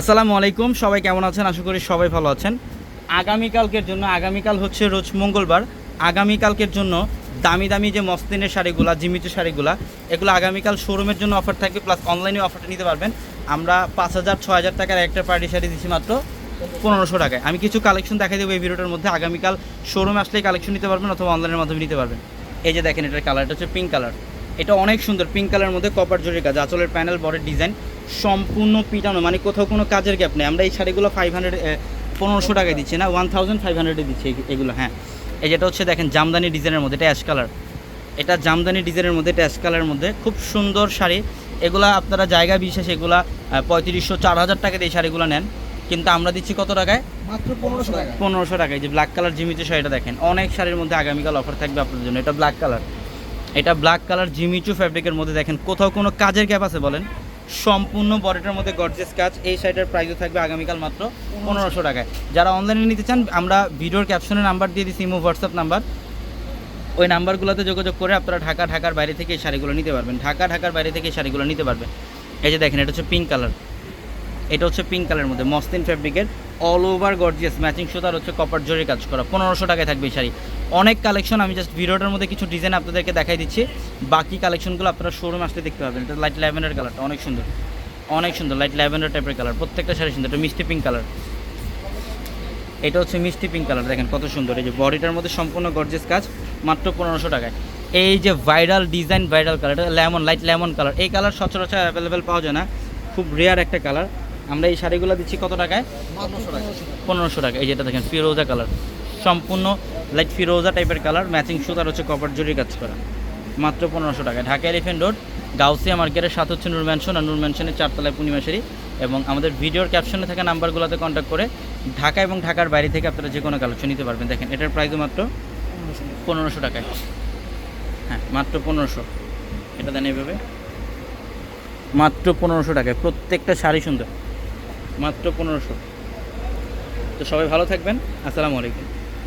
আসসালামু আলাইকুম, সবাই কেমন আছেন? আশা করি সবাই ভালো আছেন। আগামীকালকের জন্য, আগামীকাল হচ্ছে রোজ মঙ্গলবার। আগামীকালকের জন্য দামি দামি যে মসলিনের শাড়িগুলা জিমিচু শাড়িগুলা, এগুলো আগামীকাল শোরুমের জন্য অফার থাকবে প্লাস অনলাইনে অফারটা নিতে পারবেন। আমরা পাঁচ হাজার ছ হাজার টাকার একটা পার্টি শাড়ি দিচ্ছি মাত্র পনেরোশো টাকায়। আমি কিছু কালেকশন দেখাই দেবো এই ভিডিওটার মধ্যে। আগামীকাল শোরুমে আসলেই কালেকশন নিতে পারবেন অথবা অনলাইনের মাধ্যমে নিতে পারবেন। এই যে দেখেন, এটার কালারটা হচ্ছে পিঙ্ক কালার এটা অনেক সুন্দর পিঙ্ক কালারের মধ্যে কপার জরির কাজ আঁচলের প্যানেল বডির ডিজাইন সম্পূর্ণ পিটানো মানে কোথাও কোনো কাজের গ্যাপ নেই। আমরা এই শাড়িগুলো ফাইভ হান্ড্রেড পনেরোশো টাকায় দিচ্ছি না? ওয়ান থাউজেন্ড ফাইভ হান্ড্রেডে দিচ্ছি এগুলো হ্যাঁ। এই যেটা হচ্ছে দেখেন জামদানি ডিজাইনের মধ্যে এটা অ্যাশ কালার এটা জামদানি ডিজাইনের মধ্যে এটা অ্যাশ কালারের মধ্যে খুব সুন্দর শাড়ি। এগুলা আপনারা জায়গা বিশেষ এগুলা পঁয়ত্রিশশো চার হাজার টাকাতে এই শাড়িগুলো নেন। কিন্তু আমরা দিচ্ছি কত টাকায়? মাত্র পনেরোশো টাকা। পনেরোশো টাকায় যে ব্ল্যাক কালার জিমিতে শাড়িটা দেখেন অনেক শাড়ির মধ্যে আগামীকাল অফার থাকবে আপনাদের জন্য এটা ব্ল্যাক কালার এটা ব্ল্যাক কালার জিমিচু ফ্যাব্রিকের মধ্যে দেখেন। কোথাও কোনো কাজের গ্যাপ আছে বলেন? সম্পূর্ণ বডিটার মধ্যে গর্জেস কাজ। এই শাড়িটার প্রাইসও থাকবে আগামীকাল মাত্র পনেরোশো টাকায়। যারা অনলাইনে নিতে চান, আমরা ভিডিওর ক্যাপশনে নাম্বার দিয়ে দিচ্ছি ইমো হোয়াটসঅ্যাপ নাম্বার ওই নাম্বারগুলোতে যোগাযোগ করে আপনারা ঢাকা, ঢাকার বাইরে থেকে এই শাড়িগুলো নিতে পারবেন। ঢাকা, ঢাকার বাইরে থেকে এই শাড়িগুলো নিতে পারবেন। এই যে দেখেন, এটা হচ্ছে পিঙ্ক কালার এটা হচ্ছে পিঙ্ক কালারের মধ্যে। মসলিন ফ্যাব্রিকের অল ওভার গর্জিয়াস ম্যাচিং সুতার হচ্ছে কপার জোরে কাজ করা। পনেরোশো টাকায় থাকবে এই শাড়ি। অনেক কালেকশন আমি জাস্ট ভিডিওটার মধ্যে কিছু ডিজাইন আপনাদেরকে দেখাই দিচ্ছি। বাকি কালেকশনগুলো আপনারা শোরুম আসলে দেখতে পাবেন। এটা লাইট ল্যাভেন্ডার কালারটা অনেক সুন্দর। অনেক সুন্দর লাইট ল্যাভেন্ডার টাইপের কালার প্রত্যেকটা শাড়ি সুন্দর, এটা মিষ্টি পিঙ্ক কালার এটা হচ্ছে মিষ্টি পিঙ্ক কালার দেখেন কত সুন্দর। এই যে বডিটার মধ্যে সম্পূর্ণ গর্জিয়াস কাজ, মাত্র পনেরোশো টাকায়। এই যে ভাইরাল ডিজাইন ভাইরাল কালার এটা লেমন লাইট লেমন কালার এই কালার সচরাচর অ্যাভেলেবেল পাওয়া যায় না। খুব রেয়ার একটা কালার আমরা এই শাড়িগুলো দিচ্ছি কত টাকায়? পনেরোশো টাকা। এই যেটা দেখেন ফিরোজা কালার। সম্পূর্ণ লাইট ফিরোজা টাইপের কালার ম্যাচিং সুতার হচ্ছে কপার জরির কাজ করা। মাত্র পনেরোশো টাকা। ঢাকা এলিফেন্ট রোড গাউসিয়া মার্কেটের সাথে হচ্ছে নূর ম্যানশন আর নূর ম্যানশনের চারতলায় পূর্ণিমাশারি এবং আমাদের ভিডিওর ক্যাপশনে থাকা নাম্বারগুলোতে কন্ট্যাক্ট করে ঢাকা এবং ঢাকার বাইরে থেকে আপনারা যে কোনো কালেকশন নিতে পারবেন। দেখেন এটার প্রাইসও মাত্র পনেরোশো টাকায়। হ্যাঁ মাত্র পনেরোশো। এটা দেন এইভাবে। মাত্র পনেরোশো টাকায়। প্রত্যেকটা শাড়ি সুন্দর। মাত্র পনেরোশো। তো সবাই ভালো থাকবেন। আসসালামু আলাইকুম।